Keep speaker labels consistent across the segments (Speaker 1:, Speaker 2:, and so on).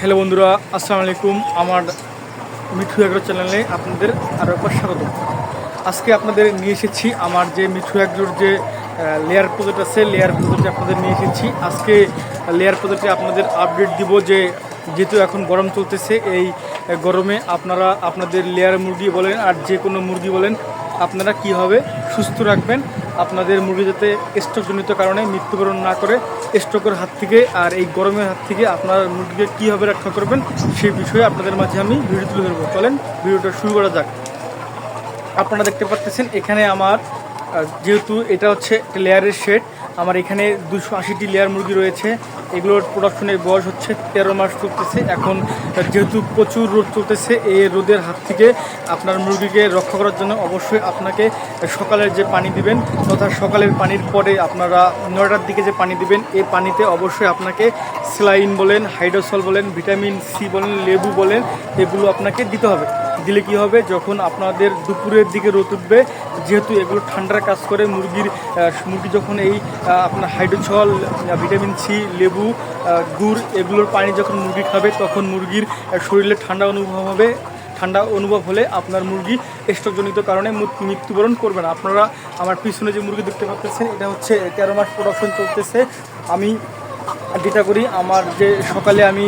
Speaker 1: Hello বন্ধুরা, আসসালামু আলাইকুম। আমার মিঠু এগ্রো চ্যানেলে আপনাদের আরও একবার স্বাগত। আজকে আপনাদের নিয়ে এসেছি আমার যে মিঠু এগ্রোর যে লেয়ার প্রজেক্ট আছে লেয়ার প্রজেক্টে আপনাদের নিয়ে এসেছি। আজকে লেয়ার প্রজেক্টে আপনাদের আপডেট দিব যে, যেহেতু এখন গরম চলতেছে, এই গরমে আপনারা আপনাদের লেয়ার মুরগি বলেন আর যে কোনো মুরগি বলেন, আপনারা কীভাবে সুস্থ রাখবেন। আপনাদের মুরগি যাতে স্ট্রোকজনিত কারণে মৃত্যুবরণ না করে স্ট্রোকের হাত থেকে আর এই গরমের হাত থেকে আপনার মুরগিকে কীভাবে রক্ষা করবেন, সেই বিষয়ে আপনাদের মাঝে আমি ভিডিও তুলে ধরবো। চলেন, ভিডিওটা শুরু করা যাক। আপনারা দেখতে পাচ্ছেন এখানে আমার যেহেতু এটা হচ্ছে একটা লেয়ারের শেড আমার এখানে দুশো আশিটি লেয়ার মুরগি রয়েছে। এগুলোর প্রোডাকশনের বয়স হচ্ছে তেরো মাস চলতেছে। এখন যেহেতু প্রচুর রোদ চলতেছে, এই রোদের হাত থেকে আপনার মুরগিকে রক্ষা করার জন্য অবশ্যই আপনাকে সকালের যে পানি দিবেন তথা সকালের পানির পরে আপনারা নয়টার দিকে যে পানি দিবেন, এই পানিতে অবশ্যই আপনাকে স্লাইন বলেন হাইড্রোসল বলেন ভিটামিন সি বলেন, লেবু বলেন, এগুলো আপনাকে দিতে হবে। দিলে কি হবে? যখন আপনাদের দুপুরের দিকে রোদ উঠবে, যেহেতু এগুলো ঠান্ডার কাজ করে, মুরগির মুরগি যখন এই আপনার হাইড্রোছল ভিটামিন সি, লেবু গুড় এগুলোর পানি যখন মুরগি খাবে, তখন মুরগির শরীরে ঠান্ডা অনুভব হবে। ঠান্ডা অনুভব হলে আপনার মুরগি স্ট্রোকজনিত কারণে মৃত্যুবরণ করবে না। আপনারা আমার পিছনে যে মুরগি দেখতে পাচ্ছেন, এটা হচ্ছে তেরো মাস প্রোডাকশন চলতেছে। আমি যেটা করি, আমার যে সকালে আমি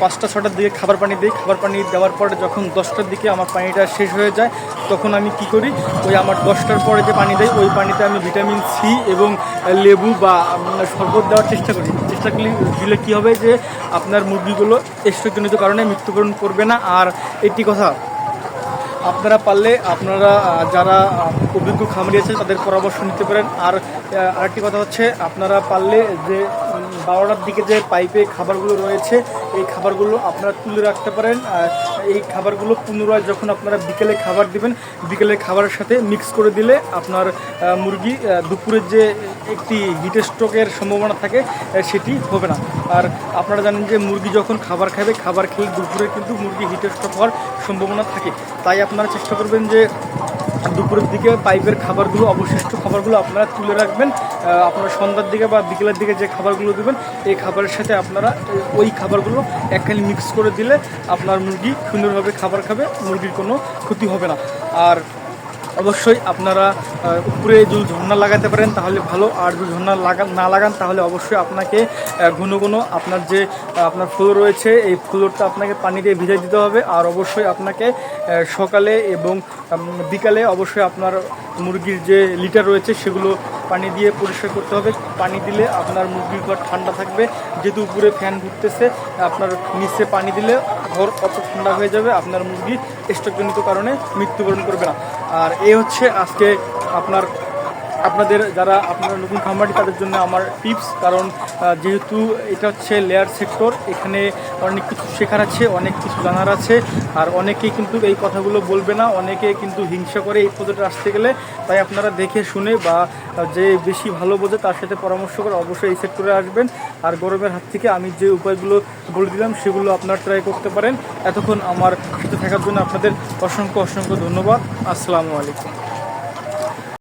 Speaker 1: পাঁচটা, ছটার দিকে খাবার পানি দিই। খাবার পানি দেওয়ার পরে যখন দশটার দিকে আমার পানিটা শেষ হয়ে যায়, তখন আমি কি করি, ওই আমার দশটার পরে যে পানি দেয়, ওই পানিতে আমি ভিটামিন সি এবং লেবু বা শরবত দেওয়ার চেষ্টা করি। চেষ্টা করলে, দিলে কী হবে যে আপনার মুরগিগুলো স্ট্রোকজনিত কারণে মৃত্যুবরণ করবে না। আর একটি কথা, আপনারা পারলে আপনারা যারা অভিজ্ঞ খামারি আছে, তাদের পরামর্শ নিতে পারেন। আর আরেকটি কথা হচ্ছে, আপনারা পারলে যে বারোটার দিকে যে পাইপে খাবারগুলো রয়েছে, এই খাবারগুলো আপনারা তুলে রাখতে পারেন। আর এই খাবারগুলো পুনরায় যখন আপনারা বিকেলে খাবার দিবেন, বিকেলে খাবারের সাথে মিক্স করে দিলে আপনার মুরগি দুপুরের যে একটি হিট স্ট্রোকের সম্ভাবনা থাকে সেটি হবে না। আর আপনারা জানেন যে মুরগি যখন খাবার খাবে, খাবার খেলে দুপুরে কিন্তু মুরগি হিট স্ট্রোক হওয়ার সম্ভাবনা থাকে। তাই আপনারা চেষ্টা করবেন যে দুপুরের দিকে পাইপের খাবারগুলো, অবশিষ্ট খাবারগুলো আপনারা তুলে রাখবেন। আপনার সন্ধ্যার দিকে বা বিকেলের দিকে যে খাবারগুলো দেবেন, এই খাবারের সাথে আপনারা ওই খাবারগুলো একখানি মিক্স করে দিলে আপনার মুরগি সুন্দরভাবে খাবার খাবে, মুরগির কোনো ক্ষতি হবে না। আর অবশ্যই আপনারা উপরে যদি ঝর্ণা লাগাতে পারেন তাহলে ভালো, আর যদি ঝর্ণা লাগান না লাগান তাহলে অবশ্যই আপনাকে ঘন ঘন আপনার যে আপনার ফ্লোর রয়েছে, এই ফ্লোরটা আপনাকে পানি দিয়ে ভিজাই দিতে হবে। আর অবশ্যই আপনাকে সকালে এবং বিকালে অবশ্যই আপনার মুরগির যে লিটার রয়েছে সেগুলো পানি দিয়ে পরিষ্কার করতে হবে। পানি দিলে আপনার মুরগির ঘর ঠান্ডা থাকবে। যেহেতু উপরে ফ্যান ঘুরতেছে, আপনার নিচে পানি দিলে ঘর অত ঠান্ডা হয়ে যাবে, আপনার মুরগি স্টকজনিত কারণে মৃত্যুবরণ করবে না। আর এ হচ্ছে আজকে আপনার আপনাদের যারা আপনারা নতুন খামারি তাদের জন্য আমার টিপস। কারণ যেহেতু এটা হচ্ছে লেয়ার সেক্টর এখানে অনেক কিছু শেখার আছে, অনেক কিছু জানার আছে। আর অনেকেই কিন্তু এই কথাগুলো বলবে না, অনেকে কিন্তু হিংসা করে এই পদ্ধতি আসতে গেলে। তাই আপনারা দেখে শুনে বা যে বেশি ভালো বোঝে তার সাথে পরামর্শ করে অবশ্যই এই সেক্টরে আসবেন। আর গরমের হাত থেকে আমি যে উপায়গুলো বলে দিলাম, সেগুলো আপনারা ট্রাই করতে পারেন। এতক্ষণ আমার সাথে থাকার জন্য আপনাদের অসংখ্য অসংখ্য ধন্যবাদ। আসসালামু আলাইকুম।